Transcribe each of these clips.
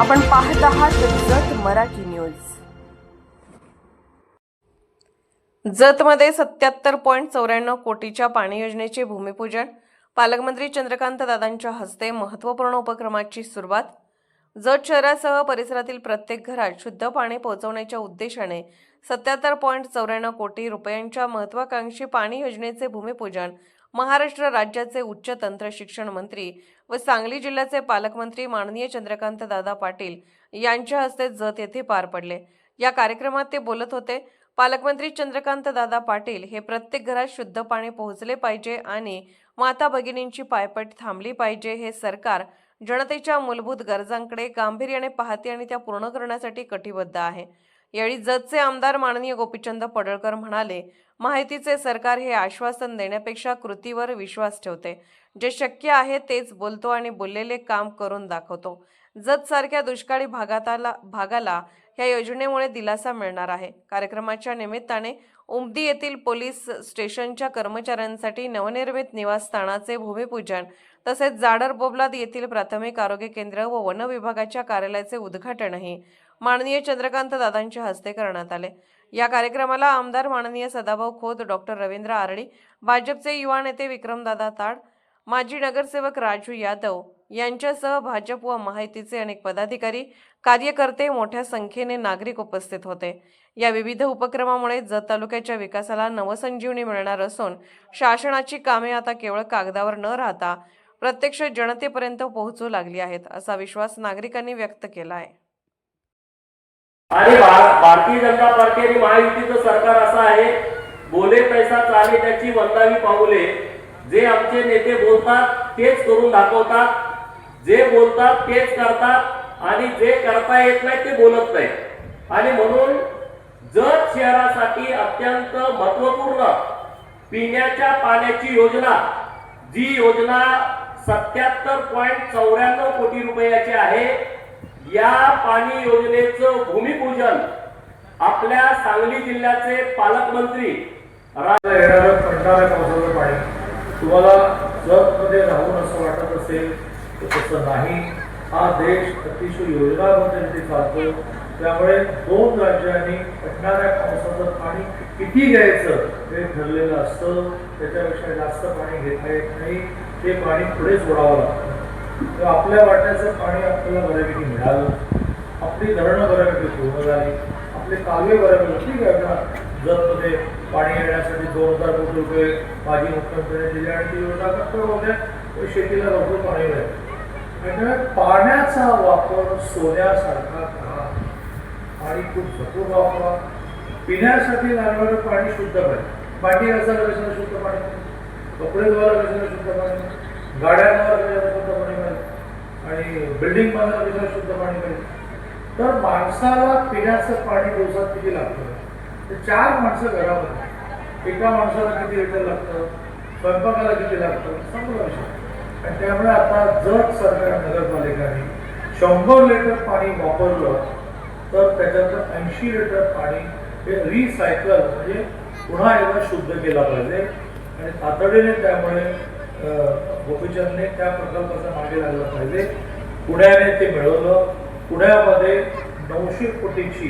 आपण पाहत आहात जत मराठी न्यूज. जतमध्ये सत्याहत्तर पॉईंट चौऱ्याण्णव कोटीच्या पाणी योजनेचे भूमिपूजन पालकमंत्री चंद्रकांत दादांच्या हस्ते महत्त्वपूर्ण उपक्रमाची सुरुवात जत शहरासह परिसरातील प्रत्येक घरात शुद्ध पाणी पोहोचवण्याच्या उद्देशाने सत्याहत्तर पॉईंट चौऱ्याण्णव कोटी रुपयांच्या महत्वाकांक्षी पाणी योजनेचे भूमिपूजन महाराष्ट्र राज्याचे उच्च तंत्र शिक्षण मंत्री व सांगली जिल्ह्याचे पालकमंत्री माननीय चंद्रकांत दादा पाटील यांच्या हस्ते जत येथे पार पडले. या कार्यक्रमात ते बोलत होते पालकमंत्री चंद्रकांत दादा पाटील हे प्रत्येक घरात शुद्ध पाणी पोहोचले पाहिजे आणि माता भगिनींची पायपट थांबली पाहिजे हे सरकार जनतेच्या मूलभूत गरजांकडे गांभीर्याने पाहते आणि त्या पूर्ण करण्यासाठी कटिबद्ध आहे. यावेळी जतचे आमदार माननीय गोपीचंद पडळकर म्हणाले माहितीचे सरकार हे आश्वासन देण्यापेक्षा कृतीवर विश्वास ठेवते. जे शक्य आहे तेच बोलतो आणि बोललेले काम करून दाखवतो. जतसारख्या दुष्काळी भागाताला भागाला या योजनेमुळे दिलासा मिळणार आहे. कार्यक्रमाच्या निमित्ताने उमदी येथील पोलीस स्टेशनच्या कर्मचाऱ्यांसाठी नवनिर्मित निवासस्थानाचे भूमिपूजन तसेच जाडर बोबलाद येथील प्राथमिक आरोग्य केंद्र व वन विभागाच्या कार्यालयाचे उद्घाटनही माननीय चंद्रकांत दादांच्या हस्ते करण्यात आले. या कार्यक्रमाला आमदार माननीय सदाभाऊ खोत डॉक्टर रवींद्र आरडी भाजपचे युवा नेते विक्रमदादा ताड माजी नगरसेवक राजू यादव यांच्यासह भाजप व माहितीचे अनेक पदाधिकारी कार्यकर्ते मोठ्या संख्येने नागरिक उपस्थित होते. या विविध उपक्रमामुळे जत तालुक्याच्या विकासाला नवसंजीवनी मिळणार असून शासनाची कामे आता केवळ कागदावर न राहता प्रत्यक्ष जनतेपर्यंत पोहोचू लागली आहेत असा विश्वास नागरिकांनी व्यक्त केला आहे. आणि भारतीय जनता पार्टी आणि महायुतीचं सरकार असं आहे बोले पैसा चाले त्याची वंदावी पाऊले. जे आमचे नेते बोलतात तेच करून दाखवतात. जे बोलतात तेच करतात. आणि जे करता येत नाही ते बोलत नाही. आणि म्हणून जत शहरासाठी अत्यंत महत्त्वपूर्ण पिण्याच्या पाण्याची योजना जी योजना सत्याहत्तर पॉईंट चौऱ्याण्णव कोटी रुपयाची आहे या पाणी योजनेचं भूमिपूजन आपल्या सांगली जिल्ह्याचे पालकमंत्री येणारं पाणी. तुम्हाला जगमध्ये राहून असं वाटत असेल तर तसं नाही. हा देश अतिशय योजनाबद्ध चालतो त्यामुळे दोन राज्यांनी पडणाऱ्या पावसाचं पाणी किती घ्यायचं हे ठरलेलं असतं. त्याच्यापेक्षा जास्त पाणी घेता येत नाही. ते पाणी पुढे सोडावं लागतं. तर आपल्या वाट्याचं पाणी आपल्याला बऱ्यापैकी मिळालं. आपली धरणं बऱ्यापैकी पूर्ण झाली. ते कालवे बऱ्यापैकी ठीक आहे ना जतमध्ये पाणी येण्यासाठी दोन हजार कोटी रुपये माजी मुख्यमंत्र्यांनी दिले आणि ती योजना होत्या. शेतीला लवकर पाणी मिळेल. त्यामुळे पाण्याचा वापर सोन्यासारखा करा. पाणी खूप भरपूर वापरा. पिण्यासाठी लागणारं पाणी शुद्ध पाहिजे. भांडी घासायला कशाला शुद्ध पाणी कपडे धुवायला कशाला शुद्ध पाणी मिळेल? गाड्या धुवायला कशाला शुद्ध पाणी मिळेल. आणि बिल्डिंग बांधायला कशाला शुद्ध पाणी मिळेल. तर माणसाला पिण्याचं पाणी दिवसात किती लागतं? तर चार माणसं घरामध्ये. एका माणसाला किती लिटर लागतं? स्वयंपाकाला किती लागतं? संपला विषय आणि त्यामुळे आता जर सरकार नगरपालिकाने शंभर लिटर पाणी वापरलं तर त्याच्यातलं ऐंशी लिटर पाणी हे रिसायकल म्हणजे पुन्हा एकदा शुद्ध केला पाहिजे. आणि तातडीने त्यामुळे गोपीचंदने त्या प्रकल्पाचा मागे लागला पाहिजे. पुण्याने ते मिळवलं. पुण्यामध्ये नऊशे कोटीची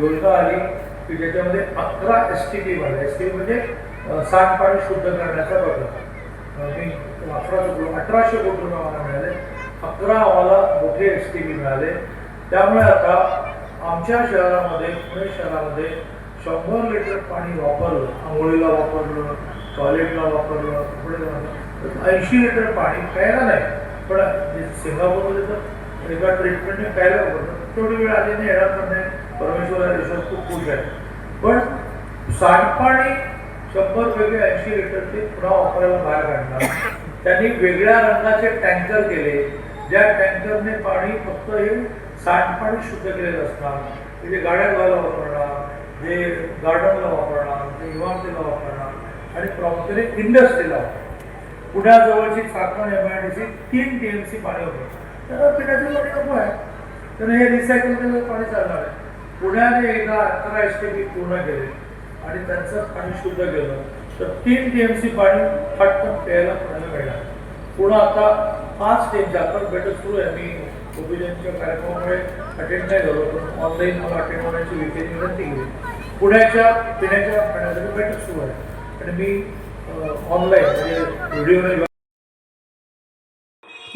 योजना आली की ज्याच्यामध्ये अकरा एस टी पी झाले एस टी म्हणजे सांडपाणी शुद्ध करण्याचा प्रकल्प मी अकरा चुकलो अठराशे कोटी रुपये मला मिळाले. अकरा आम्हाला मोठे एस टी पी मिळाले. त्यामुळे आता आमच्या शहरामध्ये पुणे शहरामध्ये शंभर लिटर पाणी वापरलं आंघोळीला वापरलं टॉयलेटला वापरलं कपडे ऐंशी लिटर पाणी प्यायला नाही. पण सिंगापूरमध्ये तर एका ट्रीटमेंटने प्यायला होतं. थोडी वेळ आली नाही येणार पण नाही. परमेश्वर देशात खूप खुश आहे. पण सांडपाणी शंभर वेगळे ऐंशी लिटरचे पुन्हा वापरायला बाहेर काढणार. त्यांनी वेगळ्या रंगाचे टँकर केले. ज्या टँकरने पाणी फक्त हे सांडपाणी शुद्ध केलेलं असणार. म्हणजे गाड्या धुवायला वापरणार जे गार्डनला वापरणार जे इमारतीला वापरणार आणि प्रॉम्प्टली इंडस्ट्रीला वापरणार. पुण्याजवळची Chakan M I D C तीन टी एम सी पाणी होतं त्याला पिण्याचं पाणी नको आहे. तर हे रिसायकल केलेलं पाणी चालणार आहे. पुण्याने एकदा अकरा एस टी पी पूर्ण केले आणि त्यांचं पाणी शुद्ध केलं. तर तीन टी एम सी पाणी फटकन प्यायला पुण्याला मिळणार पुन्हा आता पाच टीमच्या आता बैठक सुरू आहे. मी ओबिजनच्या कार्यक्रमामुळे अटेंड नाही झालो पण ऑनलाईन मला अटेंड होण्याची विक्री विनंती केली. पुण्याच्या पिण्याच्या पाण्यासाठी बैठक सुरू आहे. आणि मी ऑनलाईन म्हणजे व्हिडिओने